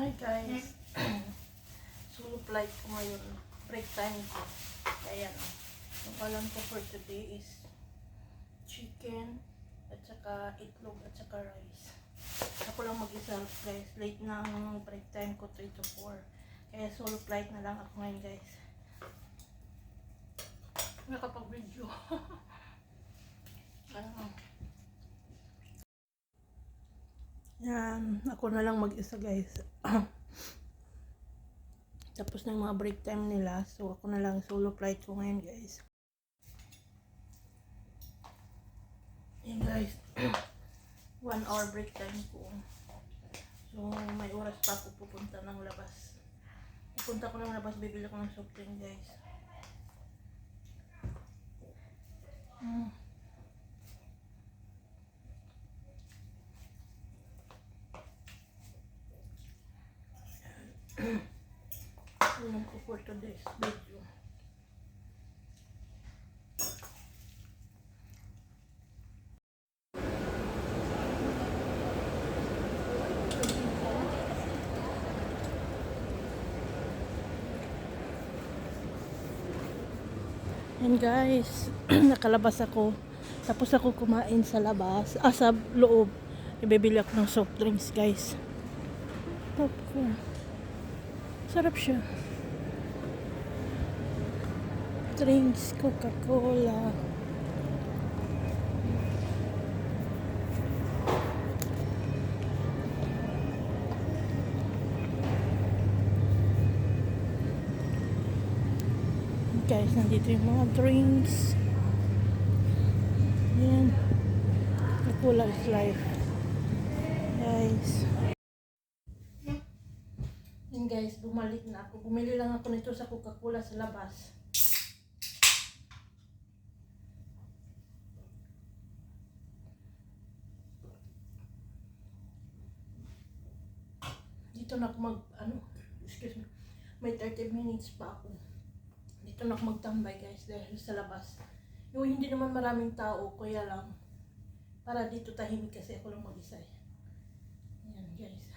Hi guys. Solo flight ko ngayon. Break time ko. Kaya no. Ang alam ko for today is chicken at saka itlog at saka rice. Ako lang mag-isa guys. Late na ang break time ko 3 to 4. Kaya solo flight na lang ako ngayon guys. Nakapag-video. ano Yan, ako na lang mag-isa guys. Tapos ng mga break time nila, so ako na lang solo flight ko ngayon guys. Yan guys, one hour break time ko. So may oras pa ako pupunta ng labas. Pupunta ko ng labas, bibili ko ng soft drink guys. Mm. Yun ko for today's video. Yan guys, nakalabas ako. Tapos ako kumain sa labas, ah sa loob. Ibibili ako ng soft drinks guys. Top ko. Sarap siya. Drinks, Coca-Cola. Guys, nandito yung mga drinks. Yan. Coca-Cola is life. Guys. Yan guys, bumalik na ako. Bumili lang ako nito sa Coca-Cola sa labas. Dito na ako mag, ano, excuse me, may 30 minutes pa ako. Dito na ako magtambay guys dahil sa labas. Yung hindi naman maraming tao, kaya lang, para dito tahimik kasi ako lang mag-isa. eh. Yan guys.